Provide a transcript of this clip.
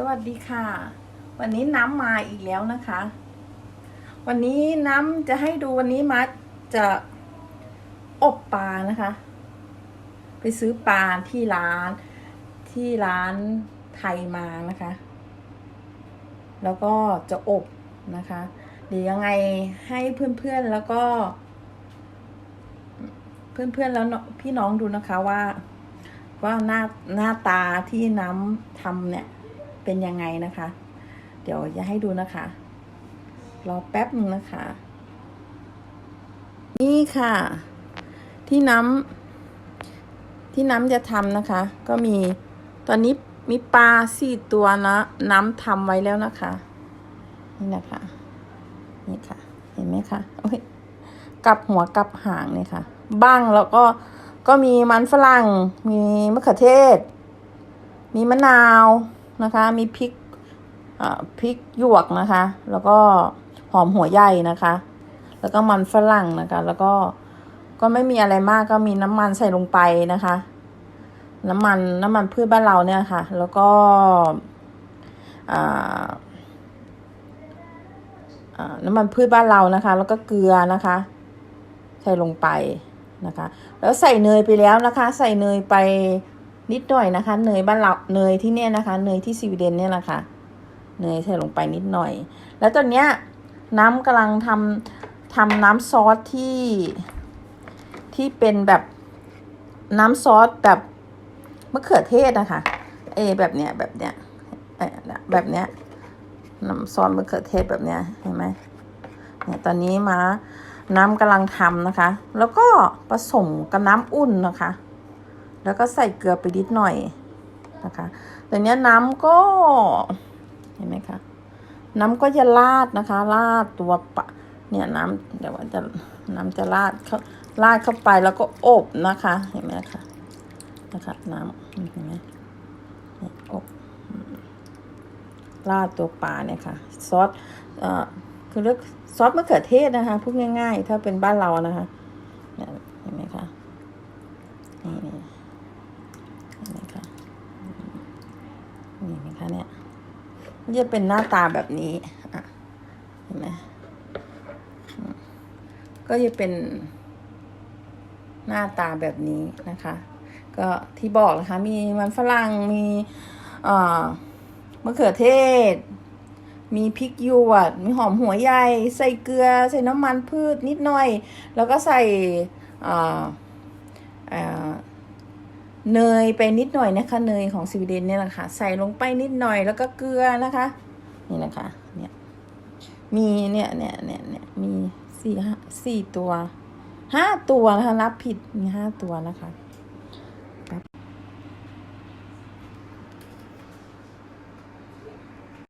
สวัสดีค่ะ วันนี้น้ำมาอีกแล้วนะคะ วันนี้น้ำจะให้ดูวันนี้มาจะอบปลานะคะ ไปซื้อปลาที่ร้านที่ร้านไทยมานะคะ แล้วก็จะอบนะคะเดี๋ยวยังไงให้เพื่อนๆแล้วก็ เพื่อนๆแล้วพี่น้องดูนะคะว่า ว่าหน้าหน้าตาที่น้ำทำเนี่ย เป็นยังไงนะคะ เดี๋ยวจะให้ดูนะคะ รอแป๊บหนึ่งนะคะ นี่ค่ะ ที่น้ำที่น้ำจะทำนะคะ ก็มีตอนนี้มีปลาสี่ตัวนะ น้ำทำไว้แล้วนะคะ นี่นะคะ นี่ค่ะ เห็นไหมคะโอ้ยกลับหัวกลับหางเนี่ยค่ะ บ้างแล้วก็ก็มีมันฝรั่ง มีมะเขือเทศ มีมะนาว นะคะ มีพริกพริกหยวกนะคะ แล้วก็หอมหัวใหญ่นะคะ แล้วก็มันฝรั่งนะคะ แล้วก็ก็ไม่มีอะไรมากก็มีน้ำมันใส่ลงไปนะคะ น้ำมันน้ำมันพืชบ้านเราเนี่ยค่ะ แล้วก็อ่าอ่าน้ำมันพืชบ้านเรานะคะ แล้วก็เกลือนะคะ ใส่ลงไปนะคะ แล้วใส่เนยไปแล้วนะคะ ใส่เนยไป นิดหน่อยนะคะ เนยบ้านเราเนยที่เนี่ยนะคะ เนยที่สวีเดนเนี่ยนะคะเนยใส่ลงไปนิดหน่อย แล้วตอนเนี้ยน้ำกำลังทำทำน้ำซอสที่ที่เป็นแบบน้ำซอสแบบมะเขือเทศนะคะเอแบบเนี้ยแบบเนี้ยเออเนี่ยแบบเนี้ยน้ำซอสมะเขือเทศแบบเนี้ยเห็นไหมเนี่ยตอนนี้มาน้ำกำลังทำนะคะ แล้วก็ผสมกับน้ำอุ่นนะคะ แล้วก็ใส่เกลือไปนิดหน่อยนะคะแต่เนี้ยน้ำก็เห็นไหมคะน้ำก็จะราดนะคะราดตัวปะเนี่ยน้ำเดี๋ยวว่าจะน้ำจะราดเขาราดเข้าไปแล้วก็อบนะคะ เห็นไหมคะนะคะน้ำเห็นไหมอบราดตัวปลาเนี่ยค่ะ ซอสเอ่อคือเรียกซอสมะเขือเทศนะคะพูดง่าย ๆ ถ้าเป็นบ้านเรานะคะเห็นไหมคะนี่นี่เห็นไหมคะ นี่นไหมคะเนี่ยมันจะเป็นหน้าตาแบบนี้อะเห็นไหมก็จะเป็นหน้าตาแบบนี้นะคะ ก็ที่บอกนะคะ มีมันฝรั่งมีมะเขือเทศ มีพริกหยวด มีหอมหัวใหญ่ ใส่เกลือ ใส่น้ำมันพืชนิดหน่อย แล้วก็ใส่ เนยไปนิดหน่อยนะคะ เนยของสวีเดนเนี่ยแหละค่ะ ใส่ลงไปนิดหน่อยแล้วก็เกลือนะคะ นี่นะคะ เนี่ย มีเนี่ยเนี่ยเนี่ยเนี่ยมีสี่ห้าสี่ตัวห้าตัวนะคะรับผิดมีห้าตัวนะคะ